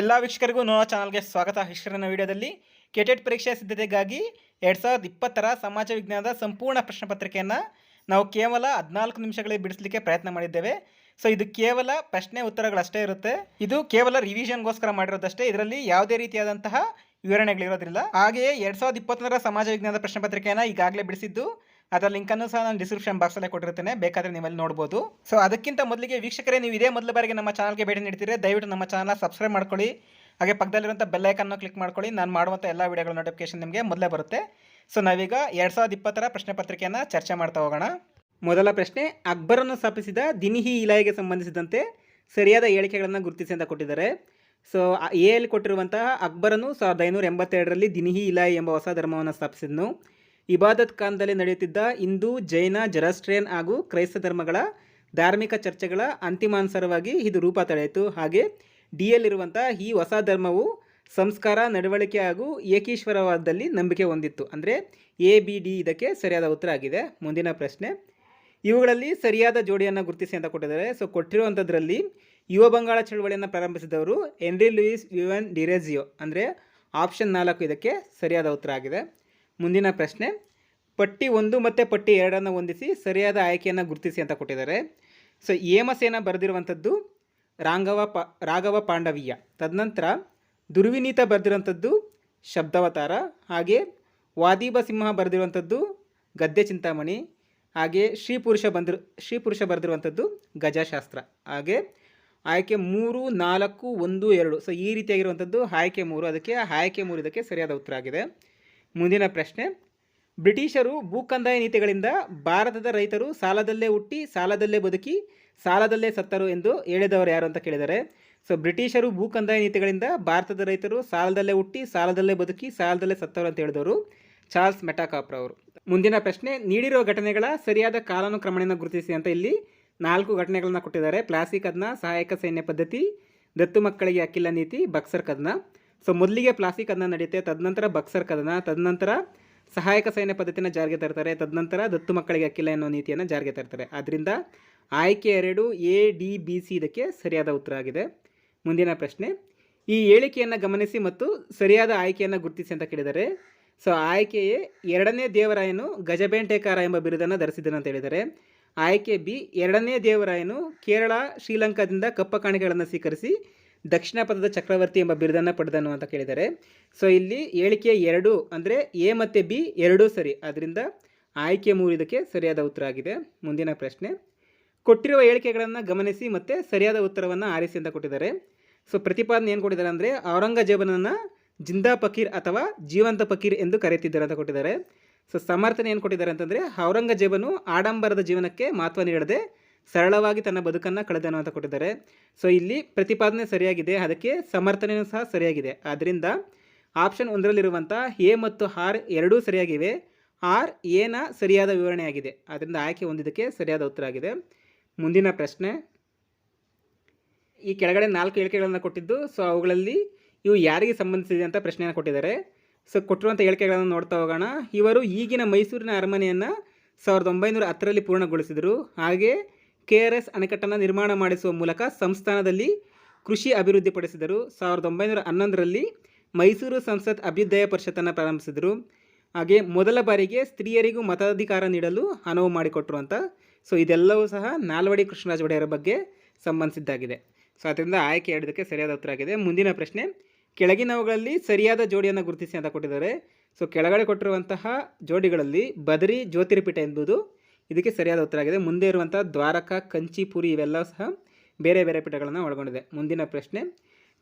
ಎಲ್ಲ ವೀಕ್ಷಕರಿಗೂ ನೋ ಚಾನಲ್ಗೆ ಸ್ವಾಗತ. ಹಿಸ್ಟರಿನ ವಿಡಿಯೋದಲ್ಲಿ ಕೆಟೆಟ್ ಪರೀಕ್ಷೆ ಸಿದ್ಧತೆಗಾಗಿ ಎರಡು ಸಾವಿರದ ಇಪ್ಪತ್ತರ ಸಮಾಜ ವಿಜ್ಞಾನದ ಸಂಪೂರ್ಣ ಪ್ರಶ್ನೆ ಪತ್ರಿಕೆಯನ್ನು ನಾವು ಕೇವಲ ಹದಿನಾಲ್ಕು ನಿಮಿಷಗಳಲ್ಲಿ ಬಿಡಿಸಲಿಕ್ಕೆ ಪ್ರಯತ್ನ ಮಾಡಿದ್ದೇವೆ. ಸೊ ಇದು ಕೇವಲ ಪ್ರಶ್ನೆ ಉತ್ತರಗಳಷ್ಟೇ ಇರುತ್ತೆ. ಇದು ಕೇವಲ ರಿವಿಷನ್ಗೋಸ್ಕರ ಮಾಡಿರೋದಷ್ಟೇ. ಇದರಲ್ಲಿ ಯಾವುದೇ ರೀತಿಯಾದಂತಹ ವಿವರಣೆಗಳಿರೋದಿಲ್ಲ. ಹಾಗೆಯೇ ಎರಡು ಸಾವಿರದ ಇಪ್ಪತ್ತೊಂದರ ಸಮಾಜ ವಿಜ್ಞಾನದ ಪ್ರಶ್ನೆ ಪತ್ರಿಕೆಯನ್ನು ಈಗಾಗಲೇ ಬಿಡಿಸಿದ್ದು ಅದರ ಲಿಂಕನ್ನು ಸಹ ನಾನು ಡಿಸ್ಕ್ರಿಪ್ಷನ್ ಬಾಕ್ಸಲ್ಲೇ ಕೊಟ್ಟಿರ್ತೇನೆ ಬೇಕಾದರೆ ಅಲ್ಲಿ ನೋಡ್ಬೋದು. ಸೊ ಅದಕ್ಕಿಂತ ಮೊದಲಿಗೆ ವೀಕ್ಷಕರೇ, ನೀವು ಇದೇ ಮೊದಲ ಬಾರಿಗೆ ನಮ್ಮ ಚಾನಲ್ಗೆ ಭೇಟಿ ನೀಡ್ತೀರಿ ದಯವಿಟ್ಟು ನಮ್ಮ ಚಾನಲ್ ಸಬ್ಸ್ಕ್ರೈಬ್ ಮಾಡ್ಕೊಳ್ಳಿ. ಹಾಗೆ ಪಕ್ಕದಲ್ಲಿರುವಂಥ ಬೆಲ್ಲೈಕನ್ನು ಕ್ಲಿಕ್ ಮಾಡ್ಕೊಳ್ಳಿ. ನಾನು ಮಾಡುವಂಥ ಎಲ್ಲ ವಿಡಿಯೋಗಳ ನೋಟಿಫಿಕೇಶನ್ ನಿಮಗೆ ಮೊದಲೇ ಬರುತ್ತೆ. ಸೊ ನಾವೀಗ ಎರಡು ಸಾವಿರದ ಇಪ್ಪತ್ತರ ಪ್ರಶ್ನೆ ಪತ್ರಿಕೆಯನ್ನು ಚರ್ಚೆ ಮಾಡ್ತಾ ಹೋಗೋಣ. ಮೊದಲ ಪ್ರಶ್ನೆ, ಅಕ್ಬರನ್ನು ಸ್ಥಾಪಿಸಿದ ದಿನಿಹಿ ಇಲಾಖೆಗೆ ಸಂಬಂಧಿಸಿದಂತೆ ಸರಿಯಾದ ಹೇಳಿಕೆಗಳನ್ನು ಗುರುತಿಸಿ ಅಂತ ಕೊಟ್ಟಿದ್ದಾರೆ ಸೊ ಎ ಅಲ್ಲಿ ಕೊಟ್ಟಿರುವಂತಹ ಅಕ್ಬರನು ಸಾವಿರದ ಐನೂರ ಎಂಬತ್ತೆರಡರಲ್ಲಿ ದಿನಿಹಿ ಇಲಾಯಿ ಎಂಬ ಹೊಸ ಧರ್ಮವನ್ನು ಸ್ಥಾಪಿಸಿದನು. ಇಬಾದತ್ ಖಾನ್ದಲ್ಲಿ ನಡೆಯುತ್ತಿದ್ದ ಹಿಂದೂ, ಜೈನ, ಜರಾಸ್ಟ್ರಿಯನ್ ಹಾಗೂ ಕ್ರೈಸ್ತ ಧರ್ಮಗಳ ಧಾರ್ಮಿಕ ಚರ್ಚೆಗಳ ಅಂತಿಮಾನುಸಾರವಾಗಿ ಇದು ರೂಪ ತಳೆಯಿತು. ಹಾಗೆ ಡಿಯಲ್ಲಿರುವಂಥ ಈ ಹೊಸ ಧರ್ಮವು ಸಂಸ್ಕಾರ, ನಡವಳಿಕೆ ಹಾಗೂ ಏಕೀಶ್ವರವಾದದಲ್ಲಿ ನಂಬಿಕೆ ಹೊಂದಿತ್ತು. ಅಂದರೆ ಎ, ಬಿ, ಡಿ ಇದಕ್ಕೆ ಸರಿಯಾದ ಉತ್ತರ ಆಗಿದೆ. ಮುಂದಿನ ಪ್ರಶ್ನೆ. ಇವುಗಳಲ್ಲಿ ಸರಿಯಾದ ಜೋಡಿಯನ್ನು ಗುರುತಿಸಿ ಅಂತ ಕೊಟ್ಟಿದ್ದಾರೆ. ಸೊ ಕೊಟ್ಟಿರುವಂಥದ್ರಲ್ಲಿ ಯುವ ಬಂಗಾಳ ಚಳವಳಿಯನ್ನು ಪ್ರಾರಂಭಿಸಿದವರು ಎನ್ರಿ ಲೂಯಿಸ್ ವಿವನ್ ಡಿರೆಜಿಯೋ. ಅಂದರೆ ಆಪ್ಷನ್ ನಾಲ್ಕು ಇದಕ್ಕೆ ಸರಿಯಾದ ಉತ್ತರ ಆಗಿದೆ. ಮುಂದಿನ ಪ್ರಶ್ನೆ. ಪಟ್ಟಿ ಒಂದು ಮತ್ತು ಪಟ್ಟಿ ಎರಡನ್ನು ಹೊಂದಿಸಿ ಸರಿಯಾದ ಆಯ್ಕೆಯನ್ನು ಗುರುತಿಸಿ ಅಂತ ಕೊಟ್ಟಿದ್ದಾರೆ. ಸೊ ಹೇಮಸೇನ ಬರೆದಿರುವಂಥದ್ದು ರಾಂಗವ ಪ, ರಾಘವ ಪಾಂಡವೀಯ. ತದನಂತರ ದುರ್ವಿನೀತ ಬರೆದಿರುವಂಥದ್ದು ಶಬ್ದಾವತಾರ. ಹಾಗೆ ವಾದೀಬ ಸಿಂಹ ಬರೆದಿರುವಂಥದ್ದು ಗದ್ಯ ಚಿಂತಾಮಣಿ. ಹಾಗೆ ಶ್ರೀಪುರುಷ ಬಂದಿರು, ಶ್ರೀಪುರುಷ ಬರೆದಿರುವಂಥದ್ದು ಗಜಶಾಸ್ತ್ರ. ಹಾಗೆ ಆಯ್ಕೆ ಮೂರು, ನಾಲ್ಕು, ಒಂದು, ಎರಡು. ಸೊ ಈ ರೀತಿಯಾಗಿರುವಂಥದ್ದು ಆಯ್ಕೆ ಮೂರು. ಅದಕ್ಕೆ ಆಯ್ಕೆ ಮೂರು ಇದಕ್ಕೆ ಸರಿಯಾದ ಉತ್ತರ ಆಗಿದೆ. ಮುಂದಿನ ಪ್ರಶ್ನೆ. ಬ್ರಿಟಿಷರು ಭೂಕಂದಾಯ ನೀತಿಗಳಿಂದ ಭಾರತದ ರೈತರು ಸಾಲದಲ್ಲೇ ಹುಟ್ಟಿ, ಸಾಲದಲ್ಲೇ ಬದುಕಿ, ಸಾಲದಲ್ಲೇ ಸತ್ತರು ಎಂದು ಹೇಳಿದವರು ಯಾರು ಅಂತ ಕೇಳಿದ್ದಾರೆ ಸೊ, ಬ್ರಿಟಿಷರು ಭೂಕಂದಾಯ ನೀತಿಗಳಿಂದ ಭಾರತದ ರೈತರು ಸಾಲದಲ್ಲೇ ಹುಟ್ಟಿ, ಸಾಲದಲ್ಲೇ ಬದುಕಿ, ಸಾಲದಲ್ಲೇ ಸತ್ತವರು ಅಂತ ಹೇಳಿದವರು ಚಾರ್ಲ್ಸ್ ಮೆಟಾಕಾಪ್ರ ಅವರು ಮುಂದಿನ ಪ್ರಶ್ನೆ, ನೀಡಿರುವ ಘಟನೆಗಳ ಸರಿಯಾದ ಕಾಲಾನುಕ್ರಮಣೆಯನ್ನು ಗುರುತಿಸಿ ಅಂತ ಇಲ್ಲಿ ನಾಲ್ಕು ಘಟನೆಗಳನ್ನು ಕೊಟ್ಟಿದ್ದಾರೆ. ಪ್ಲಾಸ್ಟಿಕ್ ಕದನ, ಸಹಾಯಕ ಸೈನ್ಯ ಪದ್ಧತಿ, ದತ್ತು ಮಕ್ಕಳಿಗೆ ಅಕ್ಕಿಲ್ಲ ನೀತಿ, ಬಕ್ಸರ್ ಕದನ. ಸೊ ಮೊದಲಿಗೆ ಪ್ಲಾಸಿ ಕದನ ನಡೆಯುತ್ತೆ, ತದನಂತರ ಬಕ್ಸರ್ ಕದನ, ತದನಂತರ ಸಹಾಯಕ ಸೈನ್ಯ ಪದ್ಧತಿನ ಜಾರಿಗೆ ತರ್ತಾರೆ, ತದನಂತರ ದತ್ತು ಮಕ್ಕಳಿಗೆ ಅಕ್ಕಿಲ್ಲ ಎನ್ನುವ ನೀತಿಯನ್ನು ಜಾರಿಗೆ ತರ್ತಾರೆ. ಆದ್ದರಿಂದ ಆಯ್ಕೆ ಎರಡು ಎ ಡಿ ಬಿ ಸಿ ಇದಕ್ಕೆ ಸರಿಯಾದ ಉತ್ತರ ಆಗಿದೆ. ಮುಂದಿನ ಪ್ರಶ್ನೆ, ಈ ಹೇಳಿಕೆಯನ್ನು ಗಮನಿಸಿ ಮತ್ತು ಸರಿಯಾದ ಆಯ್ಕೆಯನ್ನು ಗುರುತಿಸಿ ಅಂತ ಕೇಳಿದರೆ ಸೊ ಆಯ್ಕೆಯೇ ಎರಡನೇ ದೇವರಾಯನು ಗಜಬೇಂಟೇಕಾರ ಎಂಬ ಬಿರುದನ್ನು ಧರಿಸಿದನು ಅಂತ ಹೇಳಿದರೆ, ಆಯ್ಕೆ ಬಿ ಎರಡನೇ ದೇವರಾಯನು ಕೇರಳ, ಶ್ರೀಲಂಕಾದಿಂದ ಕಪ್ಪ ಕಾಣಿಕೆಗಳನ್ನು ಸ್ವೀಕರಿಸಿ ದಕ್ಷಿಣ ಪದದ ಚಕ್ರವರ್ತಿ ಎಂಬ ಬಿರುದನ್ನು ಪಡೆದನು ಅಂತ ಕೇಳಿದ್ದಾರೆ. ಸೊ ಇಲ್ಲಿ ಹೇಳಿಕೆ ಎರಡು ಅಂದರೆ ಎ ಮತ್ತು ಬಿ ಎರಡೂ ಸರಿ. ಆದ್ದರಿಂದ ಆಯ್ಕೆ ಮೂರು ಇದಕ್ಕೆ ಸರಿಯಾದ ಉತ್ತರ ಆಗಿದೆ. ಮುಂದಿನ ಪ್ರಶ್ನೆ. ಕೊಟ್ಟಿರುವ ಹೇಳಿಕೆಗಳನ್ನು ಗಮನಿಸಿ ಮತ್ತು ಸರಿಯಾದ ಉತ್ತರವನ್ನು ಆರಿಸಿ ಅಂತ ಕೊಟ್ಟಿದ್ದಾರೆ. ಸೊ ಪ್ರತಿಪಾದನೆ ಏನು ಕೊಟ್ಟಿದ್ದಾರೆ ಅಂದರೆ ಔರಂಗಜೇಬನನ್ನು ಜಿಂದಾ ಫಕೀರ್ ಅಥವಾ ಜೀವಂತ ಫಕೀರ್ ಎಂದು ಕರೆಯುತ್ತಿದ್ದಾರೆ ಅಂತ ಕೊಟ್ಟಿದ್ದಾರೆ. ಸೊ ಸಮರ್ಥನೆ ಏನು ಕೊಟ್ಟಿದ್ದಾರೆ ಅಂತಂದರೆ ಔರಂಗಜೇಬನು ಆಡಂಬರದ ಜೀವನಕ್ಕೆ ಮಹತ್ವ ನೀಡದೆ ಸರಳವಾಗಿ ತನ್ನ ಬದುಕನ್ನು ಕಳೆದನು ಅಂತ ಕೊಟ್ಟಿದ್ದಾರೆ. ಸೊ ಇಲ್ಲಿ ಪ್ರತಿಪಾದನೆ ಸರಿಯಾಗಿದೆ, ಅದಕ್ಕೆ ಸಮರ್ಥನೆಯೂ ಸಹ ಸರಿಯಾಗಿದೆ. ಆದ್ದರಿಂದ ಆಪ್ಷನ್ ಒಂದರಲ್ಲಿರುವಂಥ ಎ ಮತ್ತು ಆರ್ ಎರಡೂ ಸರಿಯಾಗಿವೆ. ಆರ್ ಎನ ಸರಿಯಾದ ವಿವರಣೆಯಾಗಿದೆ ಆದ್ದರಿಂದ ಆಯ್ಕೆ ಹೊಂದಿದ್ದಕ್ಕೆ ಸರಿಯಾದ ಉತ್ತರ ಆಗಿದೆ. ಮುಂದಿನ ಪ್ರಶ್ನೆ. ಈ ಕೆಳಗಡೆ ನಾಲ್ಕು ಹೇಳಿಕೆಗಳನ್ನು ಕೊಟ್ಟಿದ್ದು ಸೊ ಅವುಗಳಲ್ಲಿ ಇವು ಯಾರಿಗೆ ಸಂಬಂಧಿಸಿದೆ ಅಂತ ಪ್ರಶ್ನೆಯನ್ನು ಕೊಟ್ಟಿದ್ದಾರೆ. ಸೊ ಕೊಟ್ಟಿರುವಂಥ ಹೇಳಿಕೆಗಳನ್ನು ನೋಡ್ತಾ ಹೋಗೋಣ. ಇವರು ಈಗಿನ ಮೈಸೂರಿನ ಅರಮನೆಯನ್ನು ಸಾವಿರದ ಒಂಬೈನೂರ ಹತ್ತರಲ್ಲಿ ಪೂರ್ಣಗೊಳಿಸಿದರು. ಹಾಗೆ ಕೆ ಆರ್ ಎಸ್ ಅಣೆಕಟ್ಟನ್ನು ನಿರ್ಮಾಣ ಮಾಡಿಸುವ ಮೂಲಕ ಸಂಸ್ಥಾನದಲ್ಲಿ ಕೃಷಿ ಅಭಿವೃದ್ಧಿಪಡಿಸಿದರು ಸಾವಿರದ ಒಂಬೈನೂರ ಹನ್ನೊಂದರಲ್ಲಿ ಮೈಸೂರು ಸಂಸತ್ ಅಭ್ಯುದಯ ಪರಿಷತ್ತನ್ನು ಪ್ರಾರಂಭಿಸಿದರು. ಹಾಗೆ ಮೊದಲ ಬಾರಿಗೆ ಸ್ತ್ರೀಯರಿಗೂ ಮತಾಧಿಕಾರ ನೀಡಲು ಅನುವು ಮಾಡಿಕೊಟ್ಟರು ಅಂತ. ಸೊ, ಇದೆಲ್ಲವೂ ಸಹ ನಾಲ್ವಡಿ ಕೃಷ್ಣರಾಜ ಒಡೆಯರ ಬಗ್ಗೆ ಸಂಬಂಧಿಸಿದ್ದಾಗಿದೆ. ಸೊ, ಅದರಿಂದ ಆಯ್ಕೆ ಹೇಳೋದಕ್ಕೆ ಸರಿಯಾದ ಉತ್ತರ ಆಗಿದೆ. ಮುಂದಿನ ಪ್ರಶ್ನೆ, ಕೆಳಗಿನವುಗಳಲ್ಲಿ ಸರಿಯಾದ ಜೋಡಿಯನ್ನು ಗುರುತಿಸಿ ಅಂತ ಕೊಟ್ಟಿದ್ದಾರೆ. ಸೊ, ಕೆಳಗಡೆ ಕೊಟ್ಟಿರುವಂತಹ ಜೋಡಿಗಳಲ್ಲಿ ಬದರಿ ಜ್ಯೋತಿರ್ಪೀಠ ಎಂಬುದು ಇದಕ್ಕೆ ಸರಿಯಾದ ಉತ್ತರ ಆಗಿದೆ. ಮುಂದೆ ಇರುವಂಥ ದ್ವಾರಕ ಕಂಚಿಪುರಿ ಇವೆಲ್ಲ ಸಹ ಬೇರೆ ಬೇರೆ ಪೀಠಗಳನ್ನು ಒಳಗೊಂಡಿದೆ. ಮುಂದಿನ ಪ್ರಶ್ನೆ,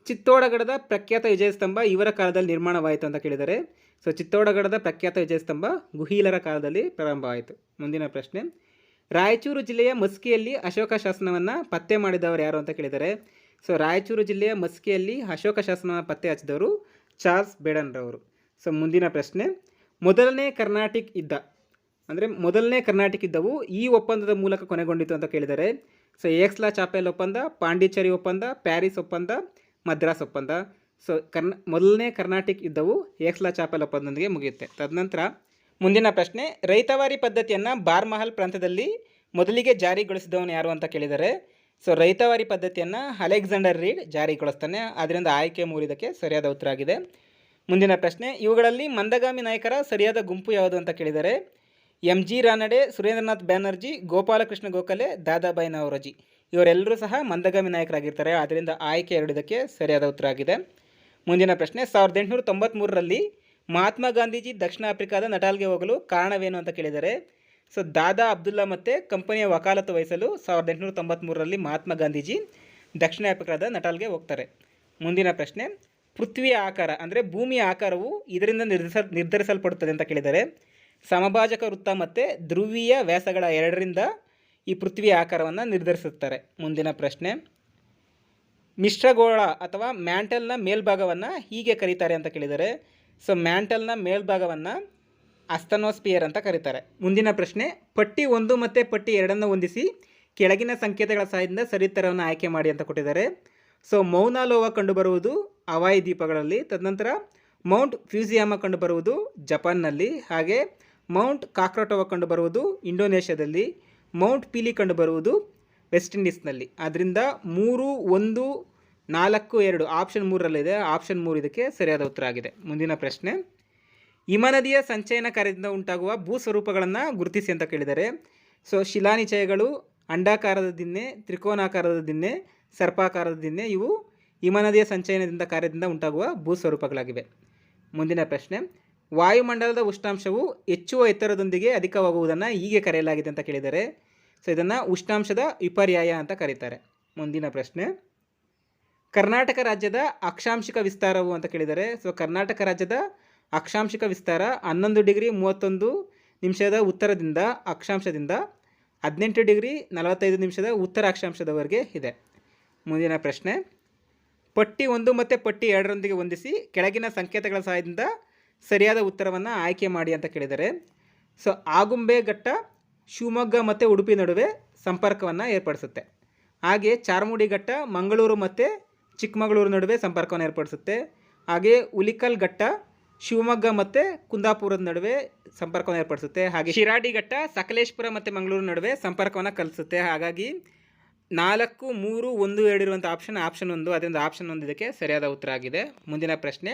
ಚಿತ್ತೋಡಗಡದ ಪ್ರಖ್ಯಾತ ವಿಜಯಸ್ತಂಭ ಇವರ ಕಾಲದಲ್ಲಿ ನಿರ್ಮಾಣವಾಯಿತು ಅಂತ ಕೇಳಿದರೆ, ಸೊ ಚಿತ್ತೋಡಗಡದ ಪ್ರಖ್ಯಾತ ವಿಜಯಸ್ತಂಭ ಗುಹೀಲರ ಕಾಲದಲ್ಲಿ ಪ್ರಾರಂಭವಾಯಿತು. ಮುಂದಿನ ಪ್ರಶ್ನೆ, ರಾಯಚೂರು ಜಿಲ್ಲೆಯ ಮಸ್ಕಿಯಲ್ಲಿ ಅಶೋಕ ಶಾಸನವನ್ನು ಪತ್ತೆ ಮಾಡಿದವರು ಯಾರು ಅಂತ ಕೇಳಿದರೆ, ಸೊ ರಾಯಚೂರು ಜಿಲ್ಲೆಯ ಮಸ್ಕಿಯಲ್ಲಿ ಅಶೋಕ ಶಾಸನವನ್ನು ಪತ್ತೆ ಹಚ್ಚಿದವರು ಚಾರ್ಲ್ಸ್ ಬೇಡನ್ರವರು. ಸೊ ಮುಂದಿನ ಪ್ರಶ್ನೆ, ಮೊದಲನೇ ಕರ್ನಾಟಿಕ್ ಯುದ್ಧ ಅಂದರೆ ಮೊದಲನೇ ಕರ್ನಾಟಕ ಇದ್ದವು ಈ ಒಪ್ಪಂದದ ಮೂಲಕ ಕೊನೆಗೊಂಡಿತು ಅಂತ ಕೇಳಿದರೆ ಸೊ ಏಕ್ಸ್ಲಾ ಚಾಪೆಲ್ ಒಪ್ಪಂದ, ಪಾಂಡಿಚೇರಿ ಒಪ್ಪಂದ, ಪ್ಯಾರಿಸ್ ಒಪ್ಪಂದ, ಮದ್ರಾಸ್ ಒಪ್ಪಂದ. ಸೊ ಕರ್ನ, ಮೊದಲನೇ ಕರ್ನಾಟಕ ಇದ್ದವು ಏಕ್ಸ್ಲಾ ಚಾಪೆಲ್ ಒಪ್ಪಂದದೊಂದಿಗೆ ಮುಗಿಯುತ್ತೆ. ತದನಂತರ ಮುಂದಿನ ಪ್ರಶ್ನೆ, ರೈತವಾರಿ ಪದ್ಧತಿಯನ್ನು ಬಾರ್ಮಹಲ್ ಪ್ರಾಂತ್ಯದಲ್ಲಿ ಮೊದಲಿಗೆ ಜಾರಿಗೊಳಿಸಿದವನು ಯಾರು ಅಂತ ಕೇಳಿದ್ದಾರೆ ಸೊ ರೈತವಾರಿ ಪದ್ಧತಿಯನ್ನು ಅಲೆಕ್ಸಾಂಡರ್ ರೀಡ್ ಜಾರಿಗೊಳಿಸ್ತಾನೆ. ಆದ್ದರಿಂದ ಆಯ್ಕೆ ಮೂರಿದಕ್ಕೆ ಸರಿಯಾದ ಉತ್ತರ ಆಗಿದೆ. ಮುಂದಿನ ಪ್ರಶ್ನೆ, ಇವುಗಳಲ್ಲಿ ಮಂದಗಾಮಿ ನಾಯಕರ ಸರಿಯಾದ ಗುಂಪು ಯಾವುದು ಅಂತ ಕೇಳಿದರೆ ಎಂ ಜಿ ರಾನಡೆ, ಸುರೇಂದ್ರನಾಥ್ ಬ್ಯಾನರ್ಜಿ, ಗೋಪಾಲಕೃಷ್ಣ ಗೋಖಲೆ, ದಾದಾಬಾಯಿ ನವರಜಿ. ಇವರೆಲ್ಲರೂ ಸಹ ಮಂದಗಾಮಿ ನಾಯಕರಾಗಿರ್ತಾರೆ. ಆದ್ದರಿಂದ ಆಯ್ಕೆ ಎರಡಿದಕ್ಕೆ ಸರಿಯಾದ ಉತ್ತರ ಆಗಿದೆ. ಮುಂದಿನ ಪ್ರಶ್ನೆ, ಸಾವಿರದ ಎಂಟುನೂರ ತೊಂಬತ್ತ್ಮೂರರಲ್ಲಿ ಮಹಾತ್ಮ ಗಾಂಧೀಜಿ ದಕ್ಷಿಣ ಆಫ್ರಿಕಾದ ನಟಾಲ್ಗೆ ಹೋಗಲು ಕಾರಣವೇನು ಅಂತ ಕೇಳಿದರೆ, ಸೊ, ದಾದಾ ಅಬ್ದುಲ್ಲಾ ಮತ್ತು ಕಂಪನಿಯ ವಕಾಲತ್ತು ವಹಿಸಲು ಸಾವಿರದ ಎಂಟುನೂರ ತೊಂಬತ್ತ್ಮೂರರಲ್ಲಿ ಮಹಾತ್ಮ ಗಾಂಧೀಜಿ ದಕ್ಷಿಣ ಆಫ್ರಿಕಾದ ನಟಾಲ್ಗೆ ಹೋಗ್ತಾರೆ. ಮುಂದಿನ ಪ್ರಶ್ನೆ, ಪೃಥ್ವಿಯ ಆಕಾರ, ಅಂದರೆ ಭೂಮಿಯ ಆಕಾರವು ಇದರಿಂದ ನಿರ್ಧರಿಸ, ನಿರ್ಧರಿಸಲ್ಪಡುತ್ತದೆ ಅಂತ ಕೇಳಿದರೆ ಸಮಭಾಜಕ ವೃತ್ತ ಮತ್ತು ಧ್ರುವೀಯ ವ್ಯಾಸಗಳ ಎರಡರಿಂದ ಈ ಪೃಥ್ವಿಯ ಆಕಾರವನ್ನು ನಿರ್ಧರಿಸುತ್ತಾರೆ. ಮುಂದಿನ ಪ್ರಶ್ನೆ. ಮಿಶ್ರಗೋಳ ಅಥವಾ ಮ್ಯಾಂಟಲ್ನ ಮೇಲ್ಭಾಗವನ್ನು ಹೀಗೆ ಕರೀತಾರೆ ಅಂತ ಕೇಳಿದರೆ, ಸೊ ಮ್ಯಾಂಟಲ್ನ ಮೇಲ್ಭಾಗವನ್ನು ಅಸ್ತನೋಸ್ಪಿಯರ್ ಅಂತ ಕರೀತಾರೆ. ಮುಂದಿನ ಪ್ರಶ್ನೆ, ಪಟ್ಟಿ ಒಂದು ಮತ್ತು ಪಟ್ಟಿ ಎರಡನ್ನು ಹೊಂದಿಸಿ ಕೆಳಗಿನ ಸಂಕೇತಗಳ ಸಹಾಯದಿಂದ ಸರಿತರವನ್ನು ಆಯ್ಕೆ ಮಾಡಿ ಅಂತ ಕೊಟ್ಟಿದ್ದಾರೆ. ಸೊ ಮೌನಾಲೋವ ಕಂಡುಬರುವುದು ಹವಾಯಿ ದ್ವೀಪಗಳಲ್ಲಿ, ತದನಂತರ ಮೌಂಟ್ ಫ್ಯೂಸಿಯಾಮ ಕಂಡುಬರುವುದು ಜಪಾನ್ನಲ್ಲಿ, ಹಾಗೆ ಮೌಂಟ್ ಕಾಕ್ರೋಟೋವ ಕಂಡುಬರುವುದು ಇಂಡೋನೇಷ್ಯಾದಲ್ಲಿ, ಮೌಂಟ್ ಪೀಲಿ ಕಂಡುಬರುವುದು ವೆಸ್ಟ್ ಇಂಡೀಸ್ನಲ್ಲಿ. ಆದ್ದರಿಂದ ಮೂರು, ಒಂದು, ನಾಲ್ಕು, ಎರಡು, ಆಪ್ಷನ್ ಮೂರರಲ್ಲಿದೆ ಆಪ್ಷನ್ ಮೂರು ಇದಕ್ಕೆ ಸರಿಯಾದ ಉತ್ತರ ಆಗಿದೆ. ಮುಂದಿನ ಪ್ರಶ್ನೆ. ಹಿಮನದಿಯ ಸಂಚಯನ ಕಾರ್ಯದಿಂದ ಉಂಟಾಗುವ ಭೂಸ್ವರೂಪಗಳನ್ನು ಗುರುತಿಸಿ ಅಂತ ಕೇಳಿದರೆ, ಸೊ ಶಿಲಾನಿಚಯಗಳು, ಅಂಡಾಕಾರದ ದಿನ್ನೆ ತ್ರಿಕೋನಾಕಾರದ ದಿನ್ನೆ ಸರ್ಪಾಕಾರದ ದಿನ್ನೆ ಇವು ಹಿಮನದಿಯ ಸಂಚಯನದಿಂದ ಕಾರ್ಯದಿಂದ ಉಂಟಾಗುವ ಭೂಸ್ವರೂಪಗಳಾಗಿವೆ. ಮುಂದಿನ ಪ್ರಶ್ನೆ. ವಾಯುಮಂಡಲದ ಉಷ್ಣಾಂಶವು ಹೆಚ್ಚುವ ಎತ್ತರದೊಂದಿಗೆ ಅಧಿಕವಾಗುವುದನ್ನು ಹೀಗೆ ಕರೆಯಲಾಗಿದೆ ಅಂತ ಕೇಳಿದರೆ ಸೊ, ಇದನ್ನು ಉಷ್ಣಾಂಶದ ವಿಪರ್ಯಾಯ ಅಂತ ಕರೀತಾರೆ. ಮುಂದಿನ ಪ್ರಶ್ನೆ. ಕರ್ನಾಟಕ ರಾಜ್ಯದ ಅಕ್ಷಾಂಶಿಕ ವಿಸ್ತಾರವು ಅಂತ ಕೇಳಿದರೆ ಸೊ, ಕರ್ನಾಟಕ ರಾಜ್ಯದ ಅಕ್ಷಾಂಶಿಕ ವಿಸ್ತಾರ ಹನ್ನೊಂದು ಡಿಗ್ರಿ ಮೂವತ್ತೊಂದು ನಿಮಿಷದ ಉತ್ತರದಿಂದ ಅಕ್ಷಾಂಶದಿಂದ ಹದಿನೆಂಟು ಡಿಗ್ರಿ ನಲವತ್ತೈದು ನಿಮಿಷದ ಉತ್ತರ ಅಕ್ಷಾಂಶದವರೆಗೆ ಇದೆ. ಮುಂದಿನ ಪ್ರಶ್ನೆ. ಪಟ್ಟಿ ಒಂದು ಮತ್ತು ಪಟ್ಟಿ ಎರಡರೊಂದಿಗೆ ಹೊಂದಿಸಿ ಕೆಳಗಿನ ಸಂಕೇತಗಳ ಸಹಾಯದಿಂದ ಸರಿಯಾದ ಉತ್ತರವನ್ನು ಆಯ್ಕೆ ಮಾಡಿ ಅಂತ ಕೇಳಿದರೆ ಸೊ, ಆಗುಂಬೆ ಘಟ್ಟ ಶಿವಮೊಗ್ಗ ಮತ್ತು ಉಡುಪಿ ನಡುವೆ ಸಂಪರ್ಕವನ್ನು ಏರ್ಪಡಿಸುತ್ತೆ. ಹಾಗೆ ಚಾರ್ಮುಡಿ ಘಟ್ಟ ಮಂಗಳೂರು ಮತ್ತು ಚಿಕ್ಕಮಗಳೂರು ನಡುವೆ ಸಂಪರ್ಕವನ್ನು ಏರ್ಪಡಿಸುತ್ತೆ. ಹಾಗೆ ಉಲಿಕಲ್ ಘಟ್ಟ ಶಿವಮೊಗ್ಗ ಮತ್ತು ಕುಂದಾಪುರದ ನಡುವೆ ಸಂಪರ್ಕವನ್ನು ಏರ್ಪಡಿಸುತ್ತೆ. ಹಾಗೆ ಶಿರಾಡಿ ಘಟ್ಟ ಸಕಲೇಶ್ಪುರ ಮತ್ತು ಮಂಗಳೂರು ನಡುವೆ ಸಂಪರ್ಕವನ್ನು ಕಲಿಸುತ್ತೆ. ಹಾಗಾಗಿ ನಾಲ್ಕು, ಮೂರು, ಒಂದು, ಎರಡು ಇರುವಂಥ ಆಪ್ಷನ್ ಆಪ್ಷನ್ ಒಂದು ಅದರಿಂದ ಆಪ್ಷನ್ ಒಂದು ಇದಕ್ಕೆ ಸರಿಯಾದ ಉತ್ತರ ಆಗಿದೆ. ಮುಂದಿನ ಪ್ರಶ್ನೆ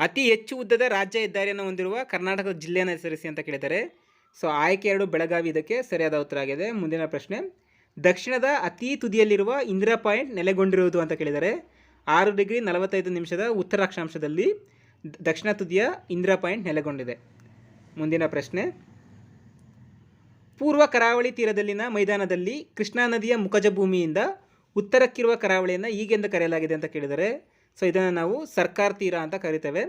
ಅತಿ ಹೆಚ್ಚು ಉದ್ದದ ರಾಜ್ಯ ಹೆದ್ದಾರಿಯನ್ನು ಹೊಂದಿರುವ ಕರ್ನಾಟಕದ ಜಿಲ್ಲೆಯನ್ನು ಹೆಸರಿಸಿ ಅಂತ ಕೇಳಿದ್ದಾರೆ. ಸೊ, ಆಯ್ಕೆ ಎರಡು ಬೆಳಗಾವಿ ಇದಕ್ಕೆ ಸರಿಯಾದ ಉತ್ತರ ಆಗಿದೆ. ಮುಂದಿನ ಪ್ರಶ್ನೆ, ದಕ್ಷಿಣದ ಅತಿ ತುದಿಯಲ್ಲಿರುವ ಇಂದಿರಾ ಪಾಯಿಂಟ್ ನೆಲೆಗೊಂಡಿರುವುದು ಅಂತ ಕೇಳಿದರೆ ಆರು ಡಿಗ್ರಿ ನಲವತ್ತೈದು ನಿಮಿಷದ ಉತ್ತರ ಅಕ್ಷಾಂಶದಲ್ಲಿ ದ- ದಕ್ಷಿಣ ತುದಿಯ ಇಂದಿರಾ ಪಾಯಿಂಟ್ ನೆಲೆಗೊಂಡಿದೆ. ಮುಂದಿನ ಪ್ರಶ್ನೆ, ಪೂರ್ವ ಕರಾವಳಿ ತೀರದಲ್ಲಿನ ಮೈದಾನದಲ್ಲಿ ಕೃಷ್ಣಾ ನದಿಯ ಮುಖಜ ಭೂಮಿಯಿಂದ ಉತ್ತರಕ್ಕಿರುವ ಕರಾವಳಿಯನ್ನು ಈಗೆಂದು ಕರೆಯಲಾಗಿದೆ ಅಂತ ಕೇಳಿದರೆ ಸೊ ಇದನ್ನು ನಾವು ಸರ್ಕಾರ ತೀರ ಅಂತ ಕರಿತೇವೆ.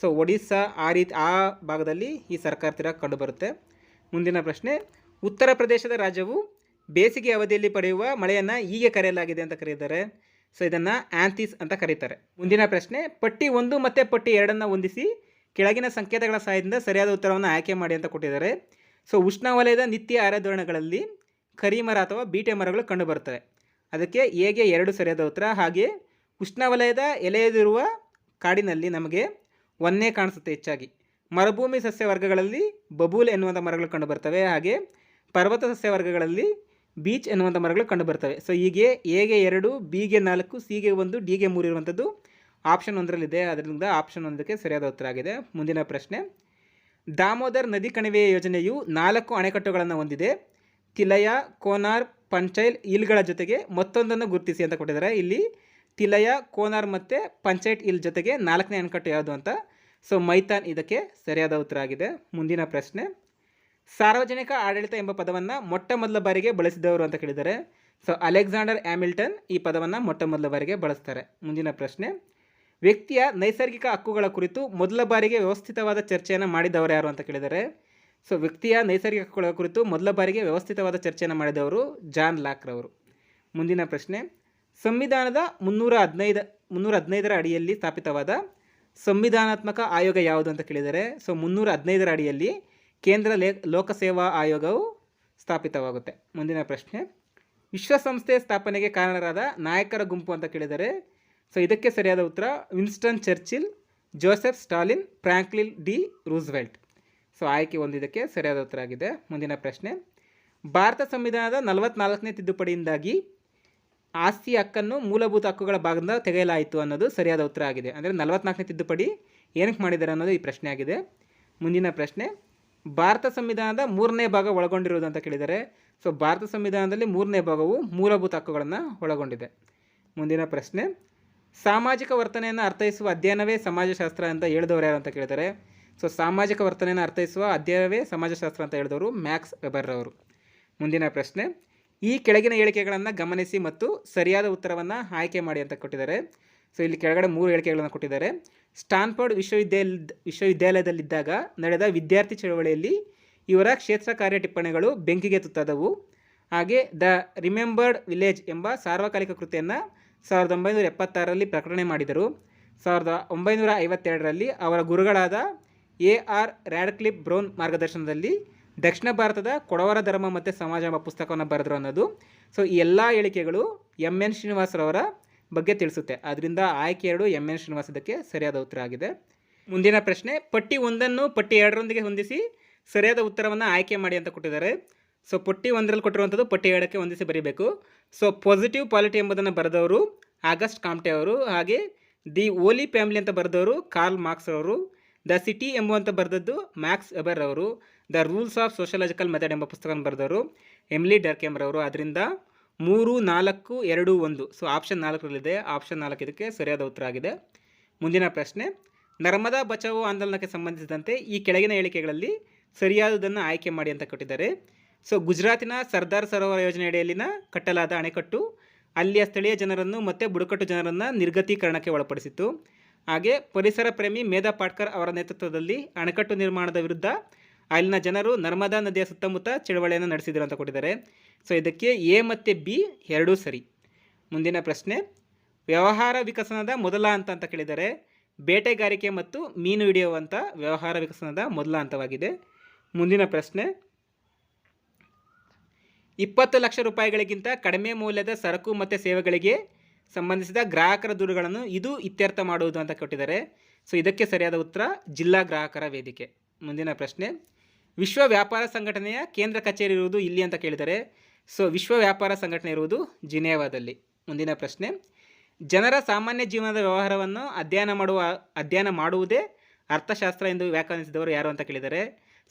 ಸೊ ಒಡಿಸ್ಸಾ ಆ ರೀತಿ, ಆ ಭಾಗದಲ್ಲಿ ಈ ಸರ್ಕಾರ ತೀರ ಕಂಡುಬರುತ್ತೆ. ಮುಂದಿನ ಪ್ರಶ್ನೆ, ಉತ್ತರ ಪ್ರದೇಶದ ರಾಜ್ಯವು ಬೇಸಿಗೆ ಅವಧಿಯಲ್ಲಿ ಪಡೆಯುವ ಮಳೆಯನ್ನು ಹೀಗೆ ಕರೆಯಲಾಗಿದೆ ಅಂತ ಕರೀತಾರೆ. ಸೊ ಇದನ್ನು ಆಂಥಿಸ್ ಅಂತ ಕರೀತಾರೆ. ಮುಂದಿನ ಪ್ರಶ್ನೆ, ಪಟ್ಟಿ ಒಂದು ಮತ್ತು ಪಟ್ಟಿ ಎರಡನ್ನು ಹೊಂದಿಸಿ ಕೆಳಗಿನ ಸಂಕೇತಗಳ ಸಹಾಯದಿಂದ ಸರಿಯಾದ ಉತ್ತರವನ್ನು ಆಯ್ಕೆ ಮಾಡಿ ಅಂತ ಕೊಟ್ಟಿದ್ದಾರೆ. ಸೊ ಉಷ್ಣವಲಯದ ನಿತ್ಯ ಆರಾಧನೆಗಳಲ್ಲಿ ಕರಿಮರ ಅಥವಾ ಬೀಟೆ ಮರಗಳು ಕಂಡುಬರುತ್ತವೆ. ಅದಕ್ಕೆ ಹೇಗೆ ಎರಡು ಸರಿಯಾದ ಉತ್ತರ? ಹಾಗೆ ಉಷ್ಣವಲಯದ ಎಲೆಯದಿರುವ ಕಾಡಿನಲ್ಲಿ ನಮಗೆ ಒಂದೇ ಕಾಣಿಸುತ್ತೆ ಹೆಚ್ಚಾಗಿ. ಮರುಭೂಮಿ ಸಸ್ಯ ವರ್ಗಗಳಲ್ಲಿ ಬಬೂಲ್ ಎನ್ನುವಂಥ ಮರಗಳು ಕಂಡುಬರ್ತವೆ, ಹಾಗೆ ಪರ್ವತ ಸಸ್ಯ ವರ್ಗಗಳಲ್ಲಿ ಬೀಚ್ ಎನ್ನುವಂಥ ಮರಗಳು ಕಂಡುಬರ್ತವೆ. ಸೊ ಹೀಗೆ ಎಗೆ ಎರಡು, ಬಿಗೆ ನಾಲ್ಕು, ಸಿಗೆ ಒಂದು, ಡಿಗೆ ಮೂರು ಇರುವಂಥದ್ದು ಆಪ್ಷನ್ ಒಂದರಲ್ಲಿದೆ. ಅದರಿಂದ ಆಪ್ಷನ್ ಒಂದಕ್ಕೆ ಸರಿಯಾದ ಉತ್ತರ ಆಗಿದೆ. ಮುಂದಿನ ಪ್ರಶ್ನೆ. ದಾಮೋದರ್ ನದಿ ಕಣಿವೆಯ ಯೋಜನೆಯು ನಾಲ್ಕು ಅಣೆಕಟ್ಟುಗಳನ್ನು ಹೊಂದಿದೆ. ತಿಲಯ ಕೋನಾರ್, ಪಂಚೈಲ್, ಇಲ್ಗಳ ಜೊತೆಗೆ ಮತ್ತೊಂದನ್ನು ಗುರುತಿಸಿ ಅಂತ ಕೊಟ್ಟಿದ್ದಾರೆ. ಇಲ್ಲಿ ತಿಲಯ, ಕೋನಾರ್ ಮತ್ತು ಪಂಚಾಯತ್ ಇಲ್ ಜೊತೆಗೆ ನಾಲ್ಕನೇ ಅಣೆಕಟ್ಟು ಯಾವುದು ಅಂತ? ಸೊ ಮೈತಾನ್ ಇದಕ್ಕೆ ಸರಿಯಾದ ಉತ್ತರ ಆಗಿದೆ. ಮುಂದಿನ ಪ್ರಶ್ನೆ. ಸಾರ್ವಜನಿಕ ಆಡಳಿತ ಎಂಬ ಪದವನ್ನು ಮೊಟ್ಟ ಮೊದಲ ಬಾರಿಗೆ ಬಳಸಿದವರು ಅಂತ ಕೇಳಿದ್ದಾರೆ. ಸೊ ಅಲೆಕ್ಸಾಂಡರ್ ಹ್ಯಾಮಿಲ್ಟನ್ ಈ ಪದವನ್ನು ಮೊಟ್ಟ ಮೊದಲ ಬಾರಿಗೆ ಬಳಸ್ತಾರೆ. ಮುಂದಿನ ಪ್ರಶ್ನೆ. ವ್ಯಕ್ತಿಯ ನೈಸರ್ಗಿಕ ಹಕ್ಕುಗಳ ಕುರಿತು ಮೊದಲ ಬಾರಿಗೆ ವ್ಯವಸ್ಥಿತವಾದ ಚರ್ಚೆಯನ್ನು ಮಾಡಿದವರು ಯಾರು ಅಂತ ಕೇಳಿದ್ದಾರೆ. ಸೊ ವ್ಯಕ್ತಿಯ ನೈಸರ್ಗಿಕ ಹಕ್ಕುಗಳ ಕುರಿತು ಮೊದಲ ಬಾರಿಗೆ ವ್ಯವಸ್ಥಿತವಾದ ಚರ್ಚೆಯನ್ನು ಮಾಡಿದವರು ಜಾನ್ ಲಾಕ್ರವರು. ಮುಂದಿನ ಪ್ರಶ್ನೆ. ಸಂವಿಧಾನದ ಮುನ್ನೂರ ಹದಿನೈದು, ಮುನ್ನೂರ ಹದಿನೈದರ ಅಡಿಯಲ್ಲಿ ಸ್ಥಾಪಿತವಾದ ಸಂವಿಧಾನಾತ್ಮಕ ಆಯೋಗ ಯಾವುದು ಅಂತ ಕೇಳಿದರೆ ಸೊ ಮುನ್ನೂರ ಹದಿನೈದರ ಅಡಿಯಲ್ಲಿ ಕೇಂದ್ರ ಲೇ, ಲೋಕಸೇವಾ ಆಯೋಗವು ಸ್ಥಾಪಿತವಾಗುತ್ತೆ. ಮುಂದಿನ ಪ್ರಶ್ನೆ. ವಿಶ್ವಸಂಸ್ಥೆ ಸ್ಥಾಪನೆಗೆ ಕಾರಣರಾದ ನಾಯಕರ ಗುಂಪು ಅಂತ ಕೇಳಿದರೆ ಸೊ ಇದಕ್ಕೆ ಸರಿಯಾದ ಉತ್ತರ Winston Churchill, Joseph Stalin, Franklin D Roosevelt. So ಆಯ್ಕೆ ಒಂದಿದಕ್ಕೆ ಸರಿಯಾದ ಉತ್ತರ ಆಗಿದೆ. ಮುಂದಿನ ಪ್ರಶ್ನೆ. ಭಾರತ ಸಂವಿಧಾನದ ನಲವತ್ನಾಲ್ಕನೇ ತಿದ್ದುಪಡಿಯಿಂದಾಗಿ ಆಸ್ತಿ ಹಕ್ಕನ್ನು ಮೂಲಭೂತ ಹಕ್ಕುಗಳ ಭಾಗದಿಂದ ತೆಗೆಯಲಾಯಿತು ಅನ್ನೋದು ಸರಿಯಾದ ಉತ್ತರ ಆಗಿದೆ. ಅಂದರೆ ನಲವತ್ನಾಲ್ಕನೇ ತಿದ್ದುಪಡಿ ಏನಕ್ಕೆ ಮಾಡಿದ್ದಾರೆ ಅನ್ನೋದು ಈ ಪ್ರಶ್ನೆ ಆಗಿದೆ. ಮುಂದಿನ ಪ್ರಶ್ನೆ, ಭಾರತ ಸಂವಿಧಾನದ ಮೂರನೇ ಭಾಗ ಒಳಗೊಂಡಿರುವುದು ಅಂತ ಕೇಳಿದ್ದಾರೆ. ಸೊ ಭಾರತ ಸಂವಿಧಾನದಲ್ಲಿ ಮೂರನೇ ಭಾಗವು ಮೂಲಭೂತ ಹಕ್ಕುಗಳನ್ನು ಒಳಗೊಂಡಿದೆ. ಮುಂದಿನ ಪ್ರಶ್ನೆ, ಸಾಮಾಜಿಕ ವರ್ತನೆಯನ್ನು ಅರ್ಥೈಸುವ ಅಧ್ಯಯನವೇ ಸಮಾಜಶಾಸ್ತ್ರ ಅಂತ ಹೇಳಿದವರು ಯಾರು ಅಂತ ಕೇಳಿದ್ದಾರೆ ಸೊ ಸಾಮಾಜಿಕ ವರ್ತನೆಯನ್ನು ಅರ್ಥೈಸುವ ಅಧ್ಯಯನವೇ ಸಮಾಜಶಾಸ್ತ್ರ ಅಂತ ಹೇಳಿದವರು ಮ್ಯಾಕ್ಸ್ ವೆಬರ್ ಅವರು ಮುಂದಿನ ಪ್ರಶ್ನೆ ಈ ಕೆಳಗಿನ ಹೇಳಿಕೆಗಳನ್ನು ಗಮನಿಸಿ ಮತ್ತು ಸರಿಯಾದ ಉತ್ತರವನ್ನು ಆಯ್ಕೆ ಮಾಡಿ ಅಂತ ಕೊಟ್ಟಿದ್ದಾರೆ. ಸೊ ಇಲ್ಲಿ ಕೆಳಗಡೆ ಮೂರು ಹೇಳಿಕೆಗಳನ್ನು ಕೊಟ್ಟಿದ್ದಾರೆ. ಸ್ಟಾನ್ಫರ್ಡ್ ವಿಶ್ವವಿದ್ಯಾಲಯದ ವಿಶ್ವವಿದ್ಯಾಲಯದಲ್ಲಿದ್ದಾಗ ನಡೆದ ವಿದ್ಯಾರ್ಥಿ ಚಳವಳಿಯಲ್ಲಿ ಇವರ ಕ್ಷೇತ್ರ ಕಾರ್ಯ ಟಿಪ್ಪಣಿಗಳು ಬೆಂಕಿಗೆ ತುತ್ತಾದವು. ಹಾಗೆ ದ ರಿಮೆಂಬರ್ಡ್ ವಿಲೇಜ್ ಎಂಬ ಸಾರ್ವಕಾಲಿಕ ಕೃತಿಯನ್ನು ಸಾವಿರದ ಒಂಬೈನೂರ ಎಪ್ಪತ್ತಾರರಲ್ಲಿ ಪ್ರಕಟಣೆ ಮಾಡಿದರು. ಸಾವಿರದ ಒಂಬೈನೂರ ಐವತ್ತೆರಡರಲ್ಲಿ ಅವರ ಗುರುಗಳಾದ ಎ ಆರ್ ರ್ಯಾಡ್ಕ್ಲಿಪ್ ಬ್ರೌನ್ ಮಾರ್ಗದರ್ಶನದಲ್ಲಿ ದಕ್ಷಿಣ ಭಾರತದ ಕೊಡವರ ಧರ್ಮ ಮತ್ತು ಸಮಾಜ ಎಂಬ ಪುಸ್ತಕವನ್ನು ಬರೆದ್ರು ಅನ್ನೋದು. ಸೊ ಈ ಎಲ್ಲ ಹೇಳಿಕೆಗಳು ಎಂ ಎನ್ ಶ್ರೀನಿವಾಸರವರ ಬಗ್ಗೆ ತಿಳಿಸುತ್ತೆ. ಅದರಿಂದ ಆಯ್ಕೆ ಎರಡು ಎಂ ಎನ್ ಶ್ರೀನಿವಾಸದಕ್ಕೆ ಸರಿಯಾದ ಉತ್ತರ ಆಗಿದೆ. ಮುಂದಿನ ಪ್ರಶ್ನೆ, ಪಟ್ಟಿ ಒಂದನ್ನು ಪಟ್ಟಿ ಎರಡರೊಂದಿಗೆ ಹೊಂದಿಸಿ ಸರಿಯಾದ ಉತ್ತರವನ್ನು ಆಯ್ಕೆ ಮಾಡಿ ಅಂತ ಕೊಟ್ಟಿದ್ದಾರೆ. ಸೊ ಪಟ್ಟಿ ಒಂದರಲ್ಲಿ ಕೊಟ್ಟಿರುವಂಥದ್ದು ಪಟ್ಟಿ ಎರಡಕ್ಕೆ ಹೊಂದಿಸಿ ಬರೀಬೇಕು. ಸೊ ಪಾಸಿಟಿವ್ ಪಾಲಿಟಿ ಎಂಬುದನ್ನು ಬರೆದವರು ಆಗಸ್ಟ್ ಕಾಮ್ಟೆ ಅವರು, ಹಾಗೆ ದಿ ಓಲಿ ಫ್ಯಾಮಿಲಿ ಅಂತ ಬರೆದವರು ಕಾರ್ಲ್ ಮಾರ್ಕ್ಸ್ ಅವರು ದ ಸಿಟಿ ಎಂಬುವಂತ ಬರೆದದ್ದು ಮ್ಯಾಕ್ಸ್ ಎಬರ್ ಅವರು the rules of sociological method ಎಂಬ ಪುಸ್ತಕವನ್ನು ಬರೆದವರು ಎಮ್ಲಿ ಡರ್ಕೆಂಬ್ರವರು ಅದರಿಂದ ಮೂರು, ನಾಲ್ಕು, ಎರಡು, ಒಂದು. So option ನಾಲ್ಕರಲ್ಲಿದೆ. ಆಪ್ಷನ್ ನಾಲ್ಕು ಇದಕ್ಕೆ ಸರಿಯಾದ ಉತ್ತರ ಆಗಿದೆ. ಮುಂದಿನ ಪ್ರಶ್ನೆ. ನರ್ಮದಾ ಬಚಾವೋ ಆಂದೋಲನಕ್ಕೆ ಸಂಬಂಧಿಸಿದಂತೆ ಈ ಕೆಳಗಿನ ಹೇಳಿಕೆಗಳಲ್ಲಿ ಸರಿಯಾದದನ್ನು ಆಯ್ಕೆ ಮಾಡಿ ಅಂತ ಕೊಟ್ಟಿದ್ದಾರೆ. ಸೊ ಗುಜರಾತಿನ ಸರ್ದಾರ್ ಸರೋವರ ಯೋಜನೆಯಡಿಯಲ್ಲಿನ ಕಟ್ಟಲಾದ ಅಣೆಕಟ್ಟು ಅಲ್ಲಿಯ ಸ್ಥಳೀಯ ಜನರನ್ನು ಮತ್ತು ಬುಡಕಟ್ಟು ಜನರನ್ನು ನಿರ್ಗತೀಕರಣಕ್ಕೆ ಒಳಪಡಿಸಿತ್ತು. ಹಾಗೆ ಪರಿಸರ ಪ್ರೇಮಿ ಮೇಧಾ ಪಾಟ್ಕರ್ ಅವರ ನೇತೃತ್ವದಲ್ಲಿ ಅಣೆಕಟ್ಟು ನಿರ್ಮಾಣದ ವಿರುದ್ಧ ಅಲ್ಲಿನ ಜನರು ನರ್ಮದಾ ನದಿಯ ಸುತ್ತಮುತ್ತ ಚಳವಳಿಯನ್ನು ನಡೆಸಿದರು ಅಂತ ಕೊಟ್ಟಿದ್ದಾರೆ. ಸೊ ಇದಕ್ಕೆ ಎ ಮತ್ತು ಬಿ ಎರಡೂ ಸರಿ. ಮುಂದಿನ ಪ್ರಶ್ನೆ, ವ್ಯವಹಾರ ವಿಕಸನದ ಮೊದಲ ಹಂತ ಅಂತ ಕೇಳಿದ್ದಾರೆ ಬೇಟೆಗಾರಿಕೆ ಮತ್ತು ಮೀನು ಹಿಡಿಯುವಂಥ ವ್ಯವಹಾರ ವಿಕಸನದ ಮೊದಲ ಹಂತವಾಗಿದೆ. ಮುಂದಿನ ಪ್ರಶ್ನೆ, ಇಪ್ಪತ್ತು ಲಕ್ಷ ರೂಪಾಯಿಗಳಿಗಿಂತ ಕಡಿಮೆ ಮೌಲ್ಯದ ಸರಕು ಮತ್ತು ಸೇವೆಗಳಿಗೆ ಸಂಬಂಧಿಸಿದ ಗ್ರಾಹಕರ ದೂರುಗಳನ್ನು ಇದು ಇತ್ಯರ್ಥ ಮಾಡುವುದು ಅಂತ ಕೊಟ್ಟಿದ್ದಾರೆ. ಸೊ ಇದಕ್ಕೆ ಸರಿಯಾದ ಉತ್ತರ ಜಿಲ್ಲಾ ಗ್ರಾಹಕರ ವೇದಿಕೆ. ಮುಂದಿನ ಪ್ರಶ್ನೆ ವಿಶ್ವ ವ್ಯಾಪಾರ ಸಂಘಟನೆಯ ಕೇಂದ್ರ ಕಚೇರಿ ಇರುವುದು ಇಲ್ಲಿ ಅಂತ ಕೇಳಿದರೆ, ಸೊ ವಿಶ್ವ ವ್ಯಾಪಾರ ಸಂಘಟನೆ ಇರುವುದು ಜಿನೇವಾದಲ್ಲಿ. ಮುಂದಿನ ಪ್ರಶ್ನೆ, ಜನರ ಸಾಮಾನ್ಯ ಜೀವನದ ವ್ಯವಹಾರವನ್ನು ಅಧ್ಯಯನ ಮಾಡುವ, ಅಧ್ಯಯನ ಮಾಡುವುದೇ ಅರ್ಥಶಾಸ್ತ್ರ ಎಂದು ವ್ಯಾಖ್ಯಾನಿಸಿದವರು ಯಾರು ಅಂತ ಕೇಳಿದರೆ,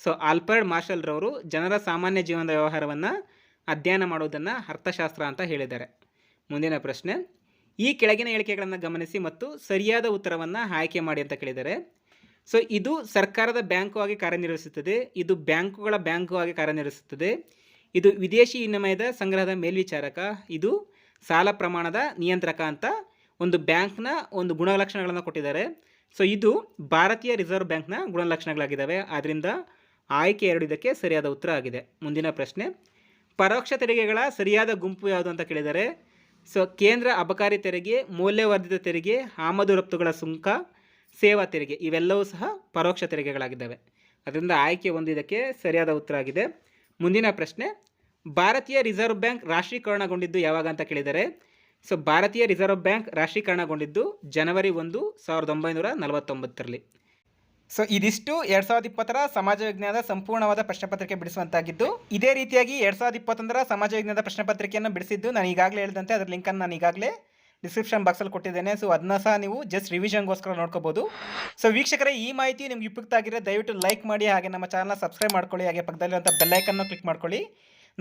ಸೊ ಆಲ್ಫರ್ಡ್ ಮಾರ್ಷಲ್ರವರು ಜನರ ಸಾಮಾನ್ಯ ಜೀವನದ ವ್ಯವಹಾರವನ್ನು ಅಧ್ಯಯನ ಮಾಡುವುದನ್ನು ಅರ್ಥಶಾಸ್ತ್ರ ಅಂತ ಹೇಳಿದ್ದಾರೆ. ಮುಂದಿನ ಪ್ರಶ್ನೆ, ಈ ಕೆಳಗಿನ ಹೇಳಿಕೆಗಳನ್ನು ಗಮನಿಸಿ ಮತ್ತು ಸರಿಯಾದ ಉತ್ತರವನ್ನು ಆಯ್ಕೆ ಮಾಡಿ ಅಂತ ಕೇಳಿದ್ದಾರೆ ಸೊ ಇದು ಸರ್ಕಾರದ ಬ್ಯಾಂಕು ಆಗಿ ಕಾರ್ಯನಿರ್ವಹಿಸುತ್ತದೆ. ಇದು ಬ್ಯಾಂಕುಗಳ ಬ್ಯಾಂಕು ಆಗಿ ಕಾರ್ಯನಿರ್ವಹಿಸುತ್ತದೆ. ಇದು ವಿದೇಶಿ ವಿನಿಮಯದ ಸಂಗ್ರಹದ ಮೇಲ್ವಿಚಾರಕ. ಇದು ಸಾಲ ಪ್ರಮಾಣದ ನಿಯಂತ್ರಕ ಅಂತ ಒಂದು ಬ್ಯಾಂಕ್ನ ಒಂದು ಗುಣಲಕ್ಷಣಗಳನ್ನು ಕೊಟ್ಟಿದ್ದಾರೆ. ಸೊ ಇದು ಭಾರತೀಯ ರಿಸರ್ವ್ ಬ್ಯಾಂಕ್ನ ಗುಣಲಕ್ಷಣಗಳಾಗಿದ್ದಾವೆ. ಆದ್ದರಿಂದ ಆಯ್ಕೆ ಎರಡು ಇದಕ್ಕೆ ಸರಿಯಾದ ಉತ್ತರ ಆಗಿದೆ. ಮುಂದಿನ ಪ್ರಶ್ನೆ. ಪರೋಕ್ಷ ತೆರಿಗೆಗಳ ಸರಿಯಾದ ಗುಂಪು ಯಾವುದು ಅಂತ ಕೇಳಿದರೆ ಸೊ ಕೇಂದ್ರ ಅಬಕಾರಿ ತೆರಿಗೆ, ಮೌಲ್ಯವರ್ಧಿತ ತೆರಿಗೆ, ಆಮದು ರಫ್ತುಗಳ ಸುಂಕ ಸೇವಾ ತೆರಿಗೆ, ಇವೆಲ್ಲವೂ ಸಹ ಪರೋಕ್ಷ ತೆರಿಗೆಗಳಾಗಿದ್ದಾವೆ. ಅದರಿಂದ ಆಯ್ಕೆ ಒಂದು ಇದಕ್ಕೆ ಸರಿಯಾದ ಉತ್ತರ ಆಗಿದೆ. ಮುಂದಿನ ಪ್ರಶ್ನೆ, ಭಾರತೀಯ ರಿಸರ್ವ್ ಬ್ಯಾಂಕ್ ರಾಷ್ಟ್ರೀಕರಣಗೊಂಡಿದ್ದು ಯಾವಾಗ ಅಂತ ಕೇಳಿದರೆ, ಸೊ ಭಾರತೀಯ ರಿಸರ್ವ್ ಬ್ಯಾಂಕ್ ರಾಷ್ಟ್ರೀಕರಣಗೊಂಡಿದ್ದು ಜನವರಿ ಒಂದು, ಸಾವಿರದ ಒಂಬೈನೂರ ನಲವತ್ತೊಂಬತ್ತರಲ್ಲಿ. ಸೊ ಇದಿಷ್ಟು ಎರಡು ಸಾವಿರದ ಇಪ್ಪತ್ತರ ಸಮಾಜ ವಿಜ್ಞಾನದ ಸಂಪೂರ್ಣವಾದ ಪ್ರಶ್ನೆ ಪತ್ರಿಕೆ ಬಿಡಿಸುವಂತಾಗಿದ್ದು, ಇದೇ ರೀತಿಯಾಗಿ ಎರಡು ಸಾವಿರದ ಇಪ್ಪತ್ತೊಂದರ ಸಮಾಜ ವಿಜ್ಞಾನದ ಪ್ರಶ್ನೆ ಪತ್ರಿಕೆಯನ್ನು ಬಿಡಿಸಿದ್ದು ನಾನು ಈಗಾಗಲೇ ಹೇಳಿದಂತೆ, ಅದರ ಲಿಂಕನ್ನು ನಾನು ಈಗಾಗಲೇ ಡಿಸ್ಕ್ರಿಪ್ಷನ್ ಬಾಕ್ಸಲ್ಲಿ ಕೊಟ್ಟಿದ್ದೇನೆ. ಸೊ ಅದನ್ನ ಸಹ ನೀವು ಜಸ್ಟ್ ರಿವಿಷನ್ಗೋಸ್ಕರ ನೋಡ್ಕೋಬೋದು. ಸೊ ವೀಕ್ಷಕರೇ, ಈ ಮಾಹಿತಿ ನಿಮ್ಗೆ ಉಪಯುಕ್ತ ಆಗಿರೋ ದಯವಿಟ್ಟು ಲೈಕ್ ಮಾಡಿ, ಹಾಗೆ ನಮ್ಮ ಚಾನಲ್ನ ಸಬ್ಸ್ಕ್ರೈಬ್ ಮಾಡ್ಕೊಳ್ಳಿ, ಹಾಗೆ ಪಕ್ಕದಲ್ಲಿರುವಂಥ ಬೆಲ್ಲೈಕನ್ನು ಕ್ಲಿಕ್ ಮಾಡ್ಕೊಳ್ಳಿ.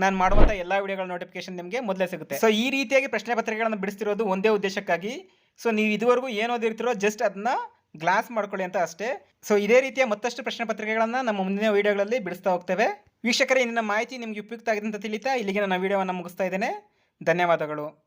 ನಾನು ಮಾಡುವಂಥ ಎಲ್ಲ ವಿಡಿಯೋಗಳ ನೋಟಿಫಿಕೇಶನ್ ನಿಮಗೆ ಮೊದಲೇ ಸಿಗುತ್ತೆ. ಸೊ ಈ ರೀತಿಯಾಗಿ ಪ್ರಶ್ನೆ ಪತ್ರಿಕೆಗಳನ್ನು ಬಿಡಿಸ್ತಿರೋದು ಒಂದೇ ಉದ್ದೇಶಕ್ಕಾಗಿ. ಸೊ ನೀವು ಇದುವರೆಗೂ ಏನು ಓದಿರ್ತಿರೋ ಜಸ್ಟ್ ಅದನ್ನ ಗ್ಲಾಸ್ ಮಾಡ್ಕೊಳ್ಳಿ ಅಂತ ಅಷ್ಟೇ. ಸೊ ಇದೇ ರೀತಿಯ ಮತ್ತಷ್ಟು ಪ್ರಶ್ನೆ ಪತ್ರಿಕೆಗಳನ್ನು ನಮ್ಮ ಮುಂದಿನ ವಿಡಿಯೋಗಳಲ್ಲಿ ಬಿಡಿಸ್ತಾ ಹೋಗ್ತೇವೆ. ವೀಕ್ಷಕರೇ ಇಂದಿನ ಮಾಹಿತಿ ನಿಮಗೆ ಉಪಯುಕ್ತ ಆಗಿದೆ ಅಂತ ತಿಳಿತಾ ಇಲ್ಲಿಗೆ ನನ್ನ ವಿಡಿಯೋವನ್ನು ಮುಗಿಸ್ತಾ ಇದ್ದೇನೆ. ಧನ್ಯವಾದಗಳು.